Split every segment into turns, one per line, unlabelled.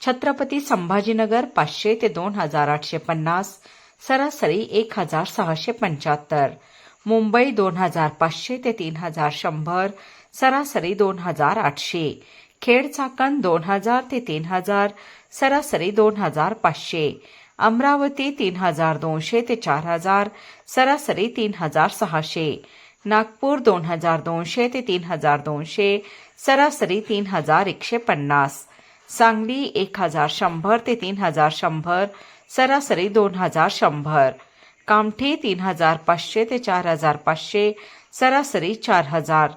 छत्रपती संभाजीनगर पाचशे ते दोन हज़ार आठशे पन्नास, सरासरी एक हज़ार सहाशे पंच्याहत्तर. मुंबई दोन हज़ार पाचशे ते तीन हज़ार शंभर, सरासरी दोन हज़ार आठशे. खेड चाकण दोन हज़ार ते तीन हज़ार, सरासरी दोन हज़ार पाचशे. अमरावती तीन हज़ार दोनशे ते चार हज़ार, सरासरी तीन हज़ार सहाशे. नागपूर दोन हज़ार दोनशे ते तीन हज़ार दोनशे, सरासरी तीन हज़ार एकशे पन्नास. सांगली एक हजार शंभर ते तीन हजार शंभर सरासरी दोन हजार शंभर. कामठी तीन हजार पाचशे ते चार हजार पाचशे सरासरी चार हजार.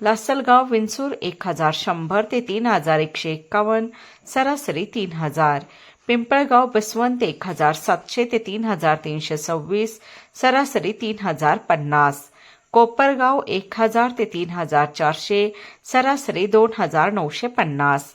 लासलगाव विंचूर एक हजार शंभर ते तीन हजार एकशे एक्कावन्न सरासरी तीन हजार. पिंपळगाव बसवंत एक हजार सातशे ते तीन हजार तीनशे सव्वीस सरासरी तीन हजार पन्नास. कोपरगाव एक हजार ते तीन हजार चारशे सरासरी दोन हजार नऊशे पन्नास.